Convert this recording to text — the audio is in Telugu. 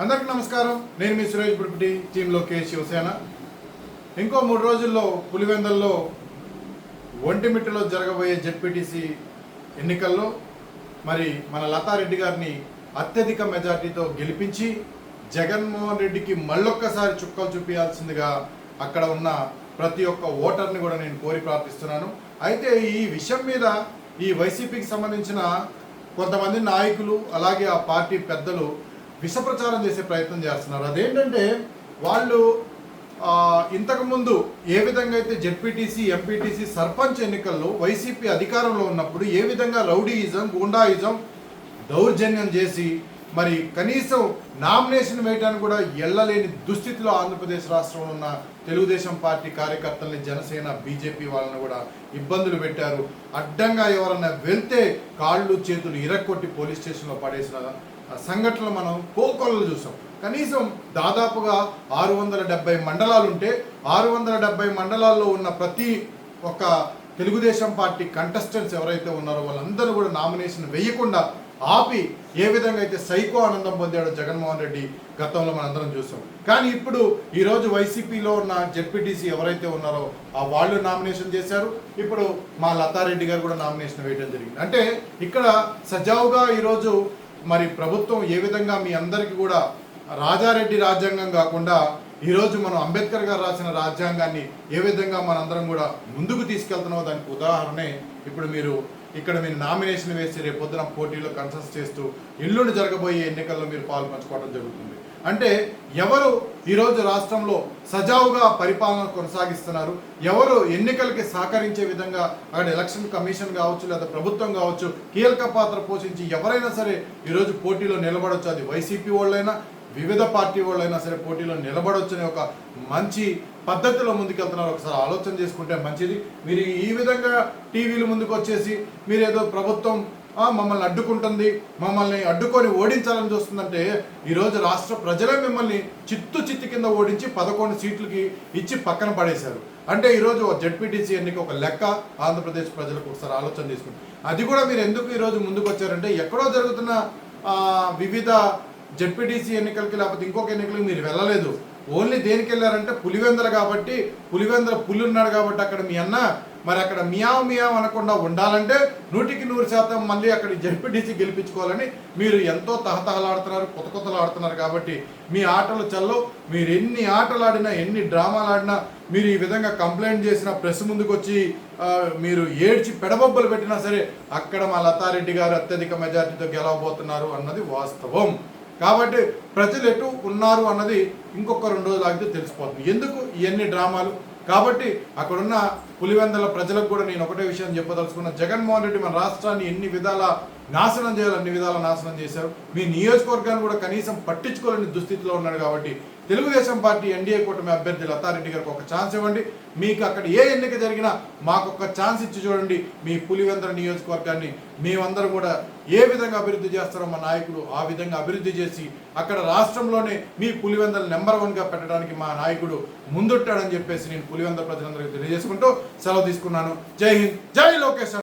అందరికి నమస్కారం. నేను మీ సురేష్ బుడిపిటి టీంలో కే శివసేన. ఇంకో మూడు రోజుల్లో పులివెందల్లో ఒంటిమిట్టలో జరగబోయే జడ్పీటీసీ ఎన్నికల్లో మరి మన లతారెడ్డి గారిని అత్యధిక మెజార్టీతో గెలిపించి జగన్మోహన్ రెడ్డికి మళ్ళొక్కసారి చుక్కలు చూపించాల్సిందిగా అక్కడ ఉన్న ప్రతి ఒక్క ఓటర్ని కూడా నేను కోరి ప్రార్థిస్తున్నాను. అయితే ఈ విషయం మీద ఈ వైసీపీకి సంబంధించిన కొంతమంది నాయకులు అలాగే ఆ పార్టీ పెద్దలు విషప్రచారం చేసే ప్రయత్నం చేస్తున్నారు. అదేంటంటే వాళ్ళు ఇంతకుముందు ఏ విధంగా అయితే జెడ్పీటీసీ ఎంపీటీసీ సర్పంచ్ ఎన్నికల్లో వైసీపీ అధికారంలో ఉన్నప్పుడు ఏ విధంగా రౌడీయిజం గుండాయిజం దౌర్జన్యం చేసి మరి కనీసం నామినేషన్ వేయడానికి కూడా ఎల్లలేని దుస్థితిలో ఆంధ్రప్రదేశ్ రాష్ట్రంలో ఉన్న తెలుగుదేశం పార్టీ కార్యకర్తల్ని జనసేన బీజేపీ వాళ్ళని కూడా ఇబ్బందులు పెట్టారు. అడ్డంగా ఎవరన్నా వెళ్తే కాళ్ళు చేతులు ఇరక్కొట్టి పోలీస్ స్టేషన్లో పడేసిన సంఘటనలు మనం కోకొల్లలు చూసాం కనీసం దాదాపుగా ఆరు వందల డెబ్బై మండలాలు ఉంటే ఆరు వందల డెబ్బై మండలాల్లో ఉన్న ప్రతి ఒక్క తెలుగుదేశం పార్టీ కంటెస్టెంట్స్ ఎవరైతే ఉన్నారో వాళ్ళందరూ కూడా నామినేషన్ వేయకుండా ఆపి ఏ విధంగా అయితే సైకో ఆనందం పొందాడో జగన్మోహన్ రెడ్డి గతంలో మనందరం చూసాం. కానీ ఇప్పుడు ఈరోజు వైసీపీలో ఉన్న జెడ్పీటీసీ ఎవరైతే ఉన్నారో ఆ వాళ్ళు నామినేషన్ చేశారు. ఇప్పుడు మా లతారెడ్డి గారు కూడా నామినేషన్ వేయడం జరిగింది. అంటే ఇక్కడ సజావుగా ఈరోజు మరి ప్రభుత్వం ఏ విధంగా మీ అందరికీ కూడా రాజారెడ్డి రాజ్యాంగం కాకుండా ఈరోజు మనం అంబేద్కర్ గారు రాసిన రాజ్యాంగాన్ని ఏ విధంగా మనందరం కూడా ముందుకు తీసుకెళ్తున్నామో దానికి ఉదాహరణే ఇప్పుడు మీరు ఇక్కడ మీరు నామినేషన్ వేసి రేపు పొద్దున పోటీలో కన్సల్ట్ చేస్తూ ఎల్లుండి జరగబోయే ఎన్నికల్లో మీరు పాల్పంచుకోవడం జరుగుతుంది. అంటే ఎవరు ఈరోజు రాష్ట్రంలో సజావుగా పరిపాలన కొనసాగిస్తున్నారు? ఎవరు ఎన్నికలకి సహకరించే విధంగా అక్కడ ఎలక్షన్ కమిషన్ కావచ్చు లేదా ప్రభుత్వం కావచ్చు కీలక పాత్ర పోషించి ఎవరైనా సరే ఈరోజు పోటీలో నిలబడవచ్చు అది వైసీపీ వాళ్ళైనా వివిధ పార్టీ వాళ్ళైనా సరే పోటీలో నిలబడొచ్చనే ఒక మంచి పద్ధతిలో ముందుకెళ్తున్నారు. ఒకసారి ఆలోచన చేసుకుంటే మంచిది. మీరు ఈ విధంగా టీవీలు ముందుకు వచ్చేసి మీరు ఏదో ప్రభుత్వం మమ్మల్ని అడ్డుకుంటుంది మమ్మల్ని అడ్డుకొని ఓడించాలని చూస్తుందంటే ఈరోజు రాష్ట్ర ప్రజలే మిమ్మల్ని చిత్తు చిత్తు కింద ఓడించి పదకొండు సీట్లకి ఇచ్చి పక్కన పడేశారు. అంటే ఈరోజు జెడ్పీటీసీ ఎన్నిక ఒక లెక్క ఆంధ్రప్రదేశ్ ప్రజలకు ఒకసారి ఆలోచన తీసుకుంది అది కూడా మీరు ఎందుకు ఈరోజు ముందుకు వచ్చారంటే ఎక్కడో జరుగుతున్న వివిధ జెడ్పీటీసీ ఎన్నికలకి లేకపోతే ఇంకొక ఎన్నికలకి మీరు వెళ్ళలేదు. ఓన్లీ దేనికి వెళ్ళారంటే పులివెందల కాబట్టి పులివెందల పులి ఉన్నాడు కాబట్టి అక్కడ మీ అన్న మరి అక్కడ మియావ్ మియావ్ అనకుండా ఉండాలంటే నూటికి నూరు శాతం మళ్ళీ అక్కడ జెడ్పీటీసీ గెలిపించుకోవాలని మీరు ఎంతో తహతహలాడుతున్నారు కొత్త కొత్తలు ఆడుతున్నారు కాబట్టి మీ ఆటలు చల్లో మీరు ఎన్ని ఆటలు ఆడినా ఎన్ని డ్రామాలు ఆడినా మీరు ఈ విధంగా కంప్లైంట్ చేసిన ప్రెస్ ముందుకు వచ్చి మీరు ఏడ్చి పెడబొబ్బలు పెట్టినా సరే అక్కడ మా లతారెడ్డి గారు అత్యధిక మెజార్టీతో గెలవబోతున్నారు అన్నది వాస్తవం. కాబట్టి ప్రజలు ఎటు ఉన్నారు అన్నది ఇంకొక రెండు రోజులు ఆగితే తెలిసిపోతుంది. ఎందుకు ఇవన్నీ డ్రామాలు? కాబట్టి అక్కడున్న పులివెందల ప్రజలకు కూడా నేను ఒకటే విషయం చెప్పదలుచుకున్న. జగన్మోహన్ రెడ్డి మన రాష్ట్రాన్ని ఎన్ని విధాల నాశనం చేయాలి అన్ని విధాల నాశనం చేశారు. మీ నియోజకవర్గాన్ని కూడా కనీసం పట్టించుకోలేని దుస్థితిలో ఉన్నాడు కాబట్టి తెలుగుదేశం పార్టీ ఎన్డీఏ కూటమి అభ్యర్థి లతారెడ్డి గారికి ఒక ఛాన్స్ ఇవ్వండి. మీకు అక్కడ ఏ ఎన్నిక జరిగినా మాకు ఒక ఛాన్స్ ఇచ్చి చూడండి. మీ పులివెందర నియోజకవర్గాన్ని మేమందరం కూడా ఏ విధంగా అభివృద్ధి చేస్తారో మా నాయకుడు ఆ విధంగా అభివృద్ధి చేసి అక్కడ రాష్ట్రంలోనే మీ పులివెందర నెంబర్ వన్గా పెట్టడానికి మా నాయకుడు ముందుంటాడని చెప్పేసి నేను పులివెందర ప్రజలందరికీ తెలియజేసుకుంటూ సెలవు తీసుకున్నాను. జై హింద్. జై లోకేష్